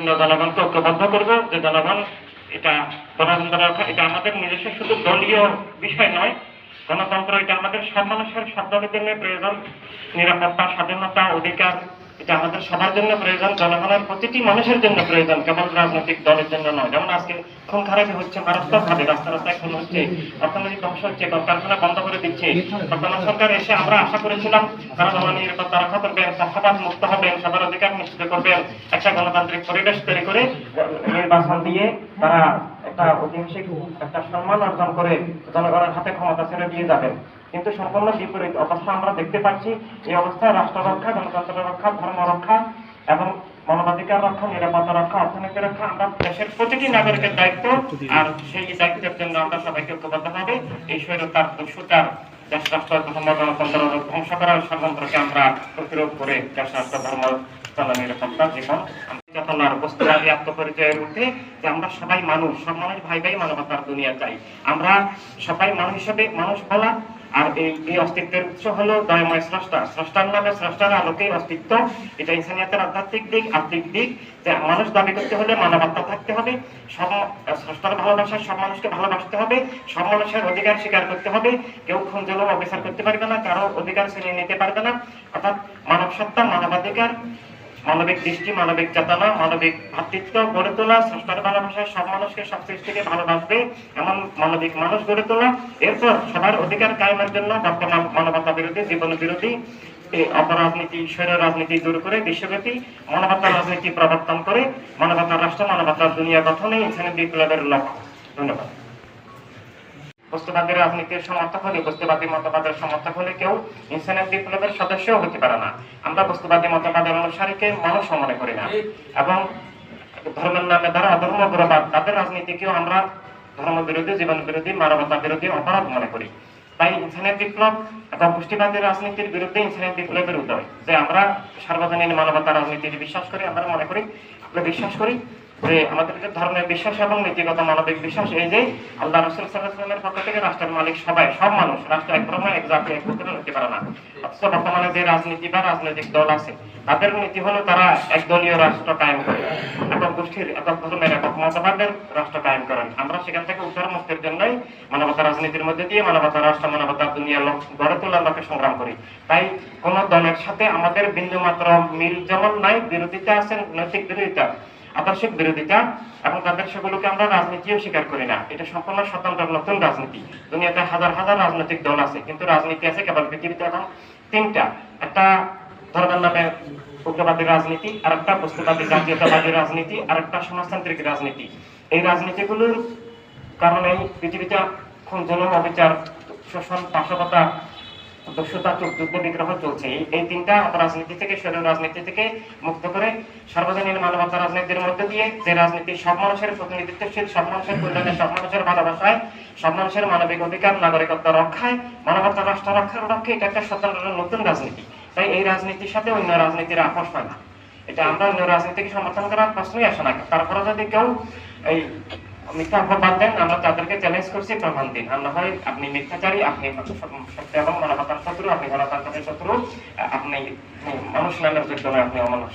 জন্য জনগণকে ঐক্যবদ্ধ করব যে জনগণ এটা গণতন্ত্র এটা আমাদের নিজস্ব শুধু দলীয় বিষয় নয়, গণতন্ত্র এটা আমাদের সব মানুষের সব দলের জন্য প্রয়োজন। নিরাপত্তা, স্বাধীনতা, অধিকার এটা আমাদের সবার জন্য প্রয়োজন, জনগণের প্রতিটি মানুষের জন্য প্রয়োজন, কেবল রাজনৈতিক দলের জন্য নয়। যেমন আজকে খুন খারাপি হচ্ছে মারাত্মক ভাবে রাস্তা রাস্তায় খুন হচ্ছে, অর্থনৈতিক ধ্বংস হচ্ছে, কলকারখানা বন্ধ করে দিচ্ছে। বর্তমান সরকার এসে আমরা আশা করেছিলাম তারা জনগণ নিরাপত্তা রক্ষা করবেন পক্ষপাত মুক্ত হবেন, সবার অধিকার নিশ্চিত করবেন, একটা গণতান্ত্রিক পরিবেশ তৈরি করে নির্বাচন দিয়ে তারা একটা ঐতিহাসিক একটা সম্মান অর্জন করে জনগণের হাতে ক্ষমতা ছেড়ে দিয়ে যাবেন। কিন্তু সম্পূর্ণ বিপরীত অবস্থা আমরা দেখতে পাচ্ছি। এই অবস্থায় রাষ্ট্র রক্ষা, গণতন্ত্র রক্ষা, ধর্ম রক্ষা এবং মানবাধিকার রক্ষা, নিরাপত্তা রক্ষা, অর্থনীতি রক্ষা। আমরা দেশের প্রতিটি নাগরিকের দায়িত্ব আর সেই দায়িত্বের জন্য আমরা সবাইকে ঐক্যবদ্ধ হবে। এই স্বৈরতার দস্যুতার দেশ রাষ্ট্র, ধর্ম, গণতন্ত্র ধ্বংস করার ষড়যন্ত্রকে আমরা প্রতিরোধ করে দেশ রাষ্ট্র, ধর্ম আধ্যাত্মিক দিক, আত্মিক দিক, যে মানুষ দাবি করতে হলে মানবতা থাকতে হবে সব স্রষ্টার ভালোবাসা, সব মানুষকে ভালোবাসতে হবে, সব মানুষের অধিকার স্বীকার করতে হবে। কেউ খুন, জলম, অবিচার করতে পারবে না, কারও অধিকার ছিনিয়ে নিতে পারবে না। অর্থাৎ মানব সত্তা মানবাধিকার মানবিক দৃষ্টি, মানবিক চেতনা, মানবিক ভাতৃত্ব গড়ে তোলা স্রষ্টার ভালোবাসায় সব মানুষকে সব সৃষ্টিকে ভালোবাসবে, এমন মানবিক মানুষ গড়ে তোলা। এরপর সবার অধিকার কায়েমের জন্য বর্তমান মানবতা বিরোধী, জীবন বিরোধী অপরাজনীতি, স্বৈর রাজনীতি দূর করে বিশ্বব্যাপী মানবতার রাজনীতি প্রবর্তন করে মানবতার রাষ্ট্র মানবতার দুনিয়া গঠনে ইনসানি বিপ্লবের লক্ষ্য। ধন্যবাদ। বস্তুবাদী রাজনীতির সমর্থক হলে, বস্তুবাদী মতবাদের সমর্থক হলে কেউ ইনসানের বিপ্লবের সদস্যও হতে পারে না। আমরা বস্তুবাদী মতবাদের অনুসারীকে মানুষ মনে করি না। এবং ধর্মের নামে যারা অধর্ম গ্রহবাদ তাদের রাজনীতিকেও আমরা ধর্ম বিরোধী জীবন বিরোধী মানবতা বিরোধী অপরাধ মনে করি। তাই ইনসানের বিপ্লব এবং পুষ্টিবাদী রাজনীতির বিরুদ্ধে ইনসানের বিপ্লবের উদয়। যে আমরা সার্বজনীন মানবতা রাজনীতির বিশ্বাস করি, আমরা মনে করি, আমরা বিশ্বাস করি যে আমাদের যে ধর্মের বিশ্বাস এবং নীতিগত মানবিক বিশ্বাস, এই যে আল্লাহ রসুল সাল্লাহামের পক্ষ থেকে রাষ্ট্রের মালিক সবাই, সব মানুষ, রাষ্ট্র এক ধর্ম, এক জাতি, এক গোত্রের হতে পারে না। অথচ বর্তমানে যে রাজনীতি বা রাজনৈতিক দল আছে, তাদের নীতি হলো তারা একদলীয় রাষ্ট্র কায়েম করে। একক গোষ্ঠীর, একক ধর্মের, একক মতবাদের রাষ্ট্র কায়েম করেন। আমরা সেখান থেকে উদ্ধার মুক্তির জন্যই মানবতা রাজনীতির মধ্যে দিয়ে মানবতা রাষ্ট্র মানবতার দুনিয়া গড়ে তোলার লক্ষ্যে সংগ্রাম করি। তাই কোন দলের সাথে আমাদের বিন্দু মাত্র মিল যেমন নাই, বিরোধিতা আছে, নৈতিক বিরোধিতা। আদর্শিক বিরোধিতা এবং তাদের সেগুলোকে আমরা রাজনীতিও স্বীকার করি না। এটা সম্পূর্ণ স্বতন্ত্র নতুন রাজনীতি। দুনিয়াতে হাজার হাজার রাজনৈতিক দল আছে, কিন্তু রাজনীতি আছে কেবল পৃথিবীতে এখন তিনটা। একটা ধর্মের নামে উগ্রবাদী রাজনীতি আর একটা বস্তুবাদী জাতীয়তাবাদী রাজনীতি আর একটা সমাজতান্ত্রিক রাজনীতি। এই রাজনীতিগুলোর কারণে পৃথিবীতে খুন জনম অবিচার, শোষণ পাশবতা দস্যুতা যুদ্ধ চলছে। এই তিনটা রাজনীতি থেকে শরীর রাজনীতি থেকে মুক্ত করে সার্বজনীন মানবতা রাজনীতির মধ্যে দিয়ে যে রাজনীতি সব মানুষের প্রতিনিধিত্বশীল, সব মানুষের কল্যাণে, সব মানুষের ভালোবাসায়, সব মানুষের মানবিক অধিকার, নাগরিকত্ব রক্ষায়, মানবতা রাষ্ট্র রক্ষার লক্ষ্যে এটা একটা স্বতন্ত্র নতুন রাজনীতি। তাই এই রাজনীতির সাথে অন্য রাজনীতির আপোষ হয় না। এটা আমরা অন্য রাজনীতিকে সমর্থন করার প্রশ্নই আসে না। তারপরে যদি কেউ এই মিথ্যা দেন আমরা তাদেরকে চ্যালেঞ্জ করছি প্রমাণ দিন। আর না হয় আপনি মিথ্যাচারী আপনি সত্য এবং মানবতার শত্রু আপনি গণতন্ত্রের শত্রু আপনি মানুষ নামের যোগ্য নয় আপনি অমানুষ।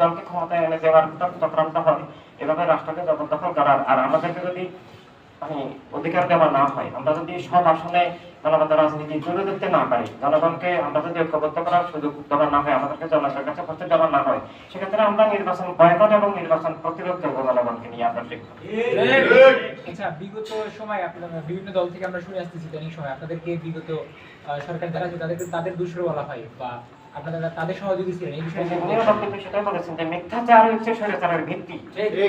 দলকে ক্ষমতায় এনে দেওয়ার চক্রান্ত হয়। এভাবে রাষ্ট্রকে জবরদখল করার আর আমাদেরকে যদি মানে অধিকার দেওয়া না হয়। আমরা যদি সব আসনে মানবতা রাজনীতি তুলে ধরতে না পারি, জনগণকে আমরা যদি ঐক্যবদ্ধ করার সুযোগ দেওয়া না হয়, আমাদেরকে জনগণের কাছে করতে দেওয়া না হয়, সেক্ষেত্রে আমরা নির্বাচন বয়কট এবং নির্বাচন প্রতিরোধ করব জনগণকে নিয়ে ঠিক আচ্ছা বিগত সময় আপনারা বিভিন্ন দল থেকে আমরা শুনে আসতেছি ইদানিং সময়। আপনাদেরকে বিগত সরকার আছে, তাদেরকে তাদের দোষর বলা হয় বা আপনারা তাদের সহযোগী ছিলেন এই বিষয়ে সেটাই বলেছেন যে মিথ্যাচার হচ্ছে স্বৈরাচারের ভিত্তি।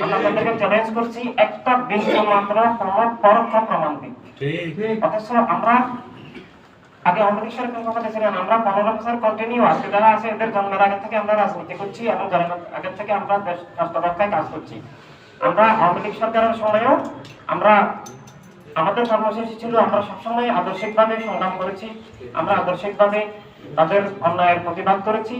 আমরা তাদেরকে চ্যালেঞ্জ করছি একটা বিন্দু মাত্র প্রমাণ পরোক্ষ প্রমাণ দিন। অথচ আমরা আগে সরকার কথা ছিলেন আমরা পনেরো বছর কন্টিনিউ আজকে যারা আছে এদের জন্মের আগে থেকে আমরা রাজনীতি করছি এবং জন্মের আগে থেকে আমরা দেশ কাজ করছি। আমরা আওয়ামী লীগ সরকারের সময়ও আমরা আমাদের কর্মসূচি ছিল আমরা সবসময় আদর্শিকভাবে সংগ্রাম করেছি। আমরা আদর্শিকভাবে তাদের অন্যায়ের প্রতিবাদ করেছি।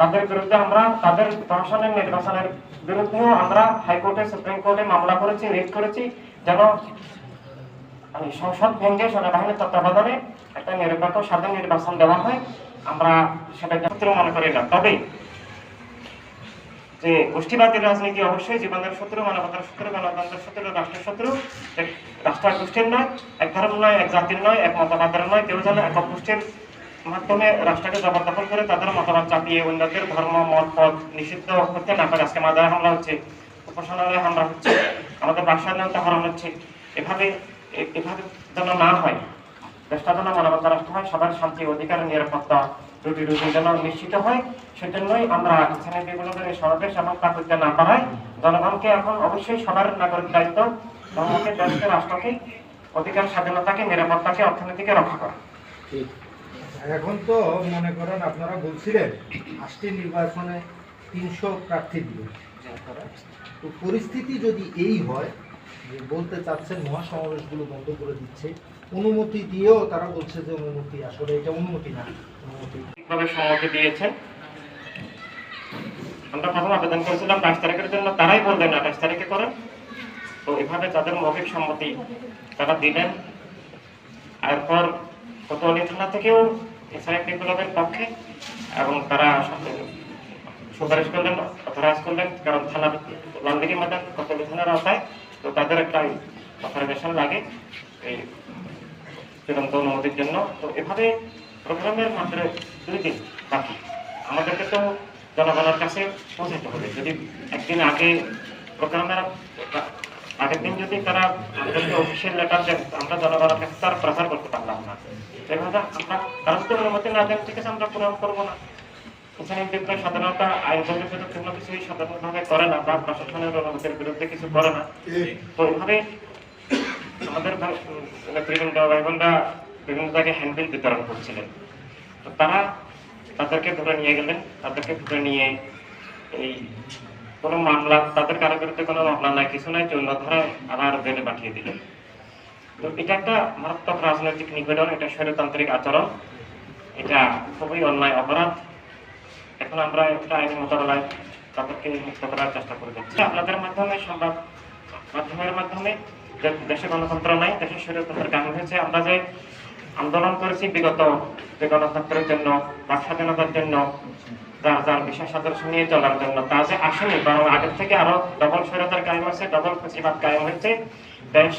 তাদের বিরুদ্ধে আমরা, তাদের প্রশাসনের নির্বাচনের বিরুদ্ধেও আমরা হাইকোর্টে, সুপ্রিম কোর্টে মামলা করেছি রিট করেছি, যেন সংসদ ভেঙে সেনাবাহিনীর তত্ত্বাবধানে একটা নিরপেক্ষ স্বাধীন নির্বাচন দেওয়া হয়। আমরা সেটা ক্ষেত্রে মনে করি না। তবে যে গোষ্ঠীবাদী রাজনীতি অবশ্যই জীবনের শত্রু, মানবতার শত্রু, গণতন্ত্রের শত্রু, রাষ্ট্রের শত্রু। এক রাষ্ট্র এক গোষ্ঠীর নয়, এক ধর্ম নয়, এক জাতির নয়, এক মতবাদের নয়, কেউ যেন একক গোষ্ঠীর মাধ্যমে রাষ্ট্রকে জবরদখল করে তাদের মতামত চাপিয়ে অন্যদের ধর্ম, মত, পথ নিষিদ্ধ করতে না পারে। আজকে মাদার হামলা হচ্ছে, উপাসনালয়ে হামলা হচ্ছে, আমাদের বাসায় হরণ হচ্ছে। এভাবে এভাবে যেন না হয়, দেশটা যেন মানবতা রাষ্ট্র হয়, সবার শান্তি, অধিকার, নিরাপত্তা রুটি রুটি যেন নিশ্চিত হয়, সেজন্যই আমরা এখানে বিভিন্ন ধরনের সমাবেশ এবং তা করতে না পারায় জনগণকে এখন অবশ্যই সবার নাগরিক দায়িত্ব, ধর্মকে, দেশকে, রাষ্ট্রকে, অধিকার, স্বাধীনতাকে, নিরাপত্তাকে, অর্থনীতিকে রক্ষা করা। এখন তো মনে করেন আপনারা বলছিলেন আজকে নির্বাচনে তিনশো প্রার্থী দিবেন। তো পরিস্থিতি যদি এই হয়, যে বলতে চাচ্ছেন মহাসমাবেশগুলো বন্ধ করে দিচ্ছে, অনুমতি দিয়েও তারা বলছে যে অনুমতি, আসলে এটা অনুমতি না, অনুমতি। সম্মতি দিয়েছেন? আমরা প্রথম আবেদন করেছিলাম বাইশ তারিখের জন্য, তারাই বলবেন আঠাশ তারিখে করেন। তো এভাবে তাদের মৌখিক সম্মতি তারা দিলেন। এরপর কোতোয়ালি থানা থেকেও ইসরায়েল বিপ্লবের পক্ষে এবং তারা সুপারিশ করলেন অথরাইজ করলেন, কারণ থানা লালদিঘি কোতোয়ালি থানার আওতায় তো তাদের একটা অথরাইজেশন লাগে এই চূড়ান্ত অনুমতির জন্য। তো এভাবে প্রোগ্রামের মাত্র দুই দিন বাকি। আমাদেরকে তো জনগণের কাছে পৌঁছাতে হবে। যদি একদিন আগে প্রোগ্রামের আগের যদি তারা আমাদেরকে অফিসিয়াল লেটার দেন, আমরা জনগণের কাছে তার প্রচার করতে পারলাম না। এভাবে আমরা কারণ তো অনুমতি না দেন ঠিক আছে আমরা পূরণ করব না। এখানে বিপ্লব সাধারণত আইন বিরুদ্ধে কোনো কিছুই সাধারণভাবে করে না, বা প্রশাসনের অনুমতির বিরুদ্ধে কিছু করে না। তো এভাবে আমাদের নেতৃবৃন্দ ভাই বোনরা বিভিন্ন জায়গায় হ্যান্ডবিল বিতরণ করছিলেন। তো তারা তাদেরকে ধরে নিয়ে গেলেন, তাদেরকে ধরে নিয়ে এই কোনো মামলা, তাদের কারও বিরুদ্ধে কোনো মামলা নাই, কিছু নাই চূন্য ধারায় আবার জেলে পাঠিয়ে দিলেন। তো এটা একটা মারাত্মক রাজনৈতিক নিবেদন এটা স্বৈরতান্ত্রিক আচরণ। এটা খুবই অন্যায় অপরাধ। এখন আমরা একটা আইনি মোকাবেলায় তাদেরকে মুক্ত করার চেষ্টা করে যাচ্ছি আপনাদের মাধ্যমে, সংবাদ মাধ্যমের মাধ্যমে দেশে গণতন্ত্র নাই দেশের স্বৈরতন্ত্রের কারণ হয়েছে, আমরা যে আন্দোলন করেছি বিগত যে গণতন্ত্রের জন্য বাক স্বাধীনতার জন্য যার যার বিশ্বাস আদর্শ নিয়ে চলার জন্য। তা যে আসেনি, বরং আগের থেকে আরও ডবল স্বৈরতার কায়েম আছে ডবল প্রতিবাদ কায়েম হয়েছে। দেশ